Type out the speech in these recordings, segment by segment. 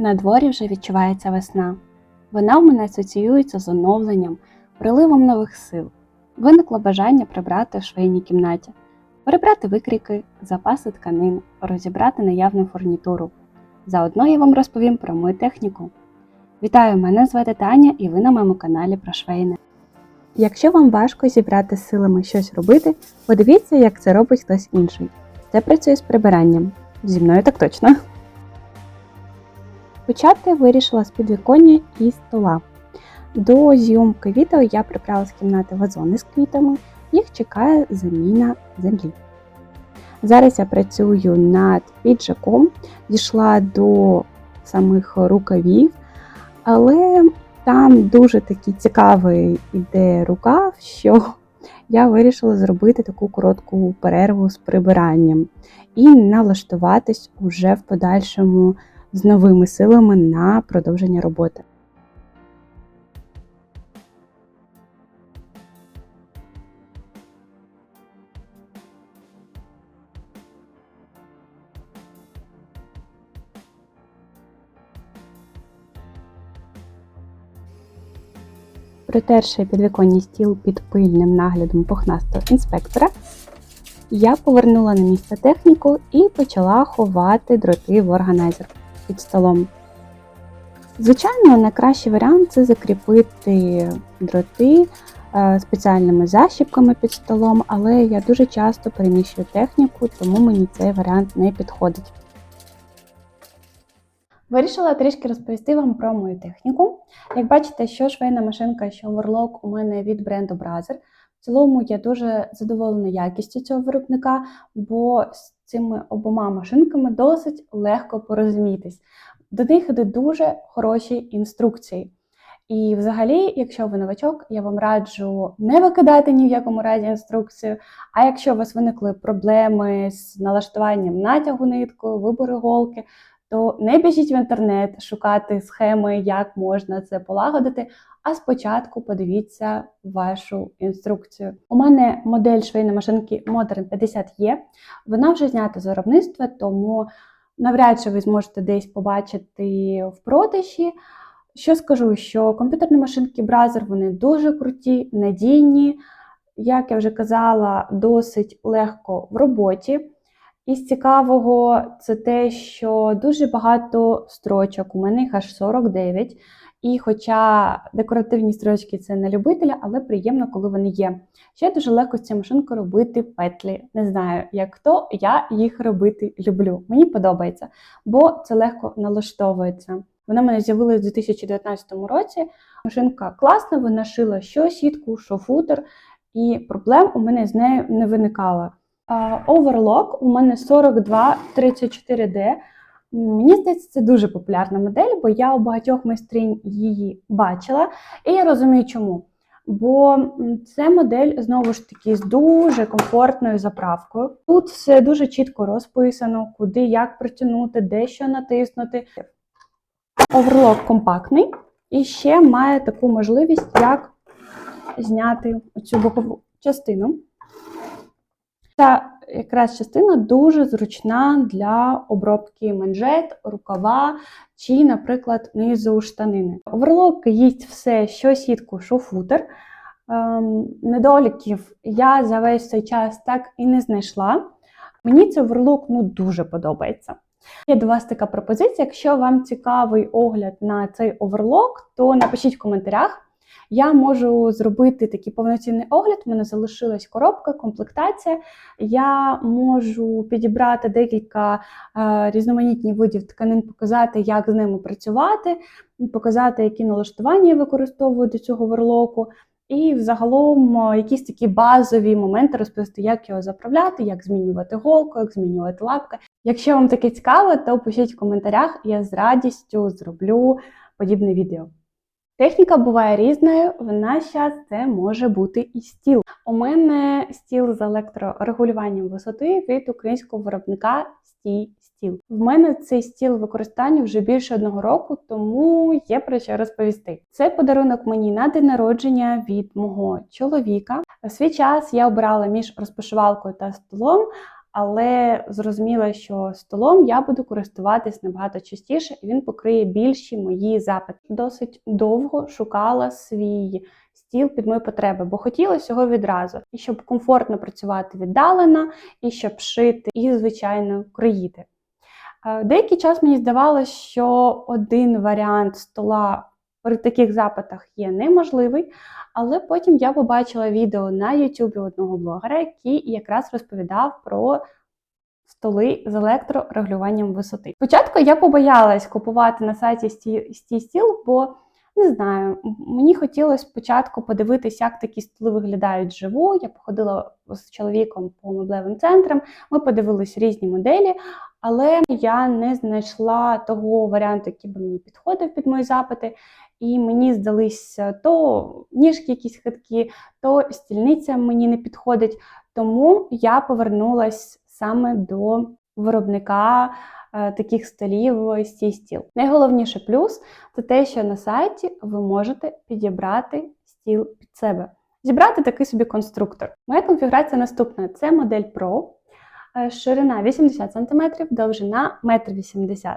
На дворі вже відчувається весна. Вона в мене асоціюється з оновленням, приливом нових сил. Виникло бажання прибрати в швейній кімнаті, перебрати викрійки, запаси тканин, розібрати наявну фурнітуру. Заодно я вам розповім про мою техніку. Вітаю, мене звати Таня і ви на моєму каналі про швейне. Якщо вам важко зібрати силами щось робити, подивіться, як це робить хтось інший. Це працює з прибиранням. Зі мною так точно. Почати вирішила з підвіконня і стола. До зйомки відео я прибрала з кімнати вазони з квітами, їх чекає заміна землі. Зараз я працюю над піджаком, дійшла до самих рукавів, але там дуже такий цікавий іде рукав, що я вирішила зробити таку коротку перерву з прибиранням і налаштуватись уже в подальшому з новими силами на продовження роботи. Протерши підвіконний стіл під пильним наглядом пухнастого інспектора, я повернула на місце техніку і почала ховати дроти в органайзер під столом. Звичайно, найкращий варіант це закріпити дроти е, спеціальними защіпками під столом, але я дуже часто переміщую техніку, тому мені цей варіант не підходить. Вирішила трішки розповісти вам про мою техніку. Як бачите, що швейна машинка, що оверлок у мене від бренду Brazzer. Цілому я дуже задоволена якістю цього виробника, бо з цими обома машинками досить легко порозумітись. До них йдуть дуже хороші інструкції. І, взагалі, якщо ви новачок, я вам раджу не викидати ні в якому разі інструкцію. А якщо у вас виникли проблеми з налаштуванням натягу ниткою, вибору голки, то не біжіть в інтернет шукати схеми, як можна це полагодити. А спочатку подивіться вашу інструкцію. У мене модель швейної машинки Modern 50 є. Вона вже знята з виробництва, тому навряд чи ви зможете десь побачити в продажі. Що скажу, що комп'ютерні машинки Brazzer вони дуже круті, надійні, як я вже казала, досить легко в роботі. Із цікавого це те, що дуже багато строчок, у мене їх аж 49. І хоча декоративні строчки це не любителя, але приємно, коли вони є. Ще дуже легко з цією машинкою робити петлі. Не знаю, як хто, я їх робити люблю. Мені подобається, бо це легко налаштовується. Вона в мене з'явилася у 2019 році. Машинка класна, вона шила що сітку, що футер, і проблем у мене з нею не виникало. Оверлок у мене 4234D. Мені здається, це дуже популярна модель, бо я у багатьох майстринь її бачила, і я розумію, чому. Бо це модель знову ж таки з дуже комфортною заправкою. Тут все дуже чітко розписано, куди як притягнути, де що натиснути. Оверлок компактний і ще має таку можливість, як зняти цю бокову частину. Ця якраз частина дуже зручна для обробки манжет, рукава чи, наприклад, низу штанини. Оверлок їсть все, що сітку, що футер. Ем, недоліків я за весь цей час так і не знайшла. Мені цей оверлок ну, дуже подобається. Є до вас така пропозиція. Якщо вам цікавий огляд на цей оверлок, то напишіть в коментарях. Я можу зробити такий повноцінний огляд. У мене залишилась коробка, комплектація. Я можу підібрати декілька е, різноманітних видів тканин, показати, як з ними працювати, показати, які налаштування я використовую до цього верлоку. І взагалом якісь такі базові моменти розповісти, як його заправляти, як змінювати голку, як змінювати лапки. Якщо вам таке цікаво, то пишіть в коментарях, я з радістю зроблю подібне відео. Техніка буває різною, в наш час це може бути і стіл. У мене стіл з електрорегулюванням висоти від українського виробника стій стіл. В мене цей стіл використання вже більше одного року, тому є про що розповісти. Це подарунок мені на день народження від мого чоловіка. В свій час я обирала між розпашивалкою та столом. Але зрозуміла, що столом я буду користуватись набагато частіше, і він покриє більші мої запити. Досить довго шукала свій стіл під мої потреби, бо хотілося його відразу, і щоб комфортно працювати віддалено, і щоб шити, і, звичайно, кроїти. Е, Деякий час мені здавалося, що один варіант стола при таких запитах є неможливий, але потім я побачила відео на YouTube одного блогера, який якраз розповідав про столи з електрорегулюванням висоти. Спочатку я побоялась купувати на сайті стій стіл, бо не знаю, мені хотілося спочатку подивитися, як такі столи виглядають вживу. Я походила з чоловіком по меблевим центрам, ми подивились різні моделі, але я не знайшла того варіанту, який би мені підходив під мої запити. І мені здалися то ніжки якісь хиткі, то стільниця мені не підходить. Тому я повернулась саме до виробника е, таких столів стій стіл. Найголовніше плюс це те, що на сайті ви можете підібрати стіл під себе. Зібрати такий собі конструктор. Моя конфігурація наступна: це модель Pro, ширина 80 см, довжина 1,80 м.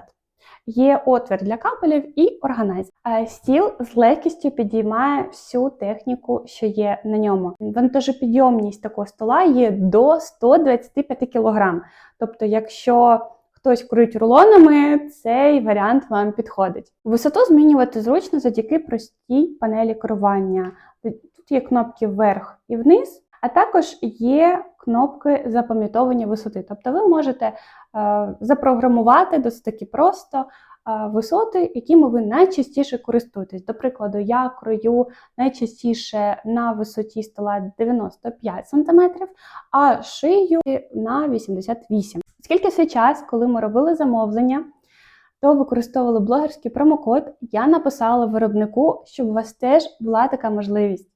Є отвір для капелів і органайзер. Е, Стіл з легкістю підіймає всю техніку, що є на ньому. Вантажопідйомність такого стола є до 125 кг. Тобто, якщо хтось курить рулонами, цей варіант вам підходить. Висоту змінювати зручно завдяки простій панелі керування. Тут є кнопки вверх і вниз, а також є кнопки запам'ятовування висоти. Тобто ви можете е, запрограмувати досить таки просто е, висоти, якими ви найчастіше користуєтесь. До прикладу, я крою найчастіше на висоті стола 95 см, а шию на 88 Оскільки свій час, коли ми робили замовлення, то використовували блогерський промокод, я написала виробнику, щоб у вас теж була така можливість.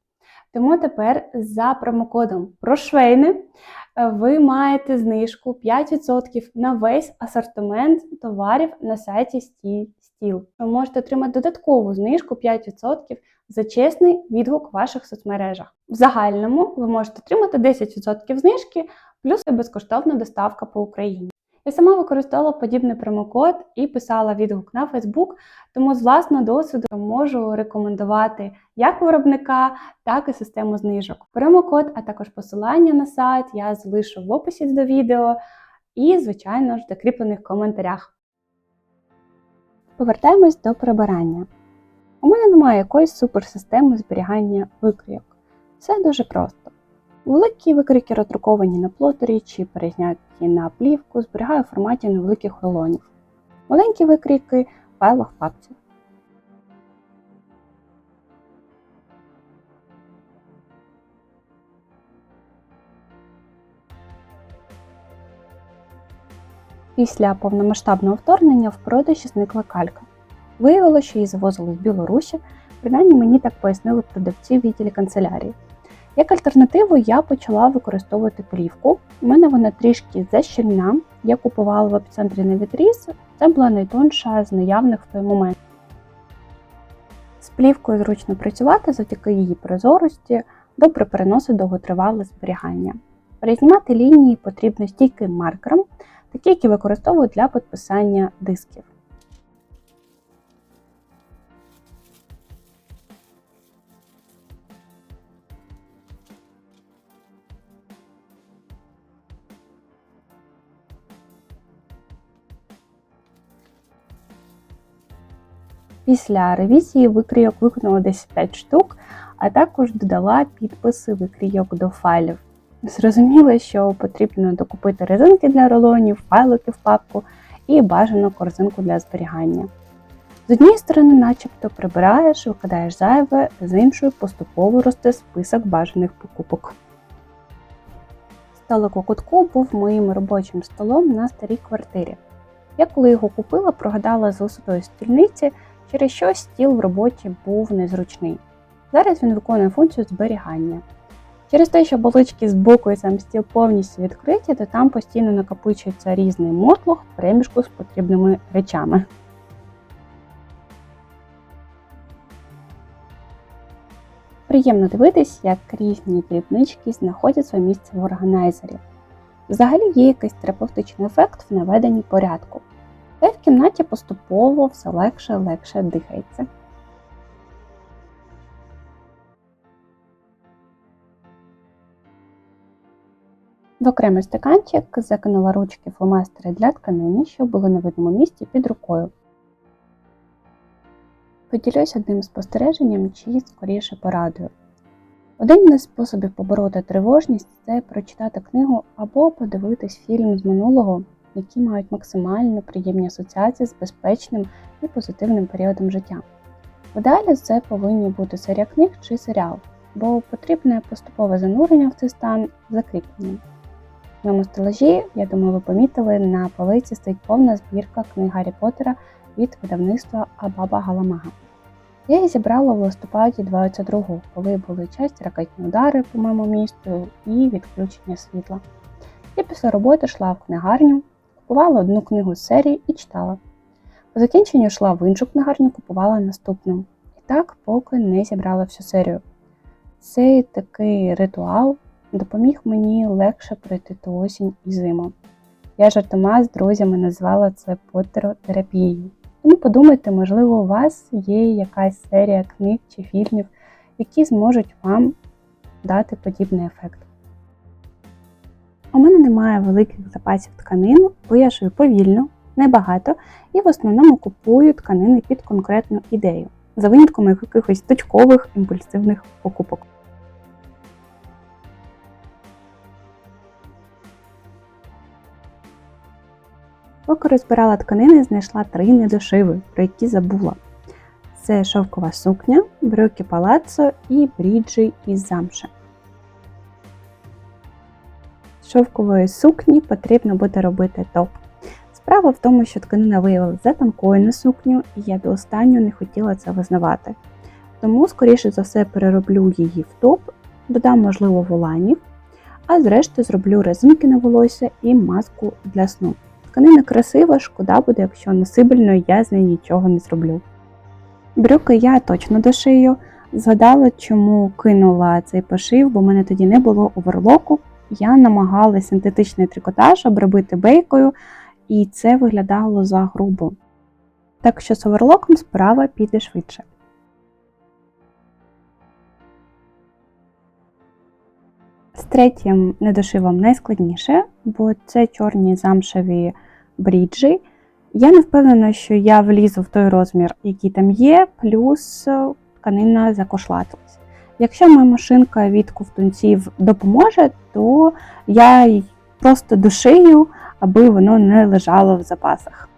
Тому тепер за промокодом Прошвейни е, ви маєте знижку 5% на весь асортимент товарів на сайті Стіл. Ви можете отримати додаткову знижку 5% за чесний відгук в ваших соцмережах. В загальному ви можете отримати 10% знижки плюс безкоштовна доставка по Україні. Я сама використовувала подібний промокод і писала відгук на Facebook, тому з власного досвіду можу рекомендувати як виробника, так і систему знижок. Промокод, а також посилання на сайт я залишу в описі до відео і, звичайно ж, в закріплених коментарях. Повертаємось до прибирання. У мене немає якоїсь суперсистеми зберігання викрійок. Все дуже просто. Великі викрики роздруковані на плотері чи перезняті на плівку, зберігаю в форматі невеликих рулонів. Маленькі викрики в файлах папці. Після повномасштабного вторгнення в продажі зникла калька. Виявилося, що її завозили з Білорусі, принаймні мені так пояснили продавці в відділі канцелярії. Як альтернативу я почала використовувати плівку. У мене вона трішки защільна. Я купувала в епіцентрі на відріз. Це була найтонша з наявних в той момент. З плівкою зручно працювати завдяки її прозорості, добре переносить довготривале зберігання. Перезнімати лінії потрібно стійким маркером, такі, які використовують для підписання дисків. Після ревізії викрійок виконала десь 5 штук, а також додала підписи викрійок до файлів. Зрозуміло, що потрібно докупити резинки для рулонів, файлики в папку і бажано корзинку для зберігання. З однієї сторони, начебто, прибираєш, викидаєш зайве, з іншої поступово росте список бажаних покупок. Столик у кутку був моїм робочим столом на старій квартирі. Я коли його купила, прогадала з висотою стільниці, через що стіл в роботі був незручний. Зараз він виконує функцію зберігання. Через те, що болички з боку і сам стіл повністю відкриті, то там постійно накопичується різний мотлох в переміжку з потрібними речами. Приємно дивитись, як різні дрібнички знаходять своє місце в органайзері. Взагалі є якийсь терапевтичний ефект в наведенні порядку. Та й в кімнаті поступово все легше легше дихається. В окремий стаканчик закинула ручки фломастери для тканини, що були на видному місці під рукою. Поділюсь одним спостереженням чи скоріше порадою. Один із способів побороти тривожність це прочитати книгу або подивитись фільм з минулого, які мають максимально приємні асоціації з безпечним і позитивним періодом життя. В це повинні бути серія книг чи серіал, бо потрібне поступове занурення в цей стан закріпленням. На моєму я думаю, ви помітили, на полиці стоїть повна збірка книг Гаррі Поттера від видавництва Абаба Галамага. Я її зібрала в листопаді 22-го, коли були часті ракетні удари по моєму місту і відключення світла. Я після роботи йшла в книгарню, купувала одну книгу з серії і читала. По закінченню йшла в іншу книгарню, купувала наступну. І так, поки не зібрала всю серію. Цей такий ритуал допоміг мені легше пройти ту осінь і зиму. Я жартома з друзями назвала це поттеротерапією. Тому подумайте, можливо, у вас є якась серія книг чи фільмів, які зможуть вам дати подібний ефект. Немає великих запасів тканин, вияшую повільно, небагато і в основному купую тканини під конкретну ідею, за винятком якихось точкових імпульсивних покупок. Поки розбирала тканини, знайшла три недошиви, про які забула. Це шовкова сукня, брюки палаццо і бріджі із замши. Шовкової сукні потрібно буде робити топ. Справа в тому, що тканина виявилася за тонкою на сукню, і я до останнього не хотіла це визнавати. Тому, скоріше за все, перероблю її в топ, додам, можливо, воланів, а зрештою зроблю резинки на волосся і маску для сну. Тканина красива, шкода буде, якщо насибельно я з нею нічого не зроблю. Брюки я точно дошию. Згадала, чому кинула цей пошив, бо в мене тоді не було оверлоку. Я намагалася синтетичний трикотаж обробити бейкою, і це виглядало за грубо. Так що з оверлоком справа піде швидше. З третім недошивом найскладніше, бо це чорні замшеві бріджі. Я не впевнена, що я влізу в той розмір, який там є, плюс тканина закошлатилась. Якщо моя машинка від ковтунців допоможе, то я просто душию, аби воно не лежало в запасах.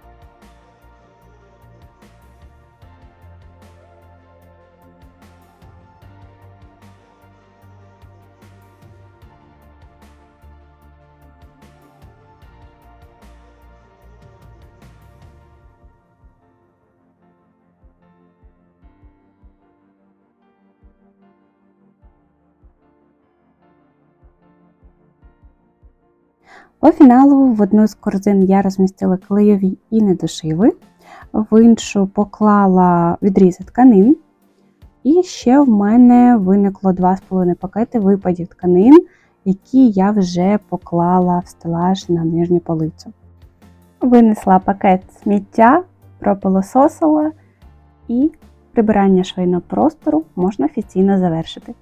По фіналу в одну з корзин я розмістила клейові і недошиви, в іншу поклала відрізи тканин. І ще в мене виникло 2,5 пакети випадів тканин, які я вже поклала в стелаж на нижню полицю. Винесла пакет сміття, пропилососила і прибирання швейного простору можна офіційно завершити.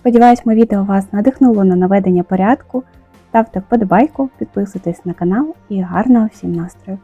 Сподіваюсь, моє відео вас надихнуло на наведення порядку. Ставте вподобайку, підписуйтесь на канал і гарного всім настрою!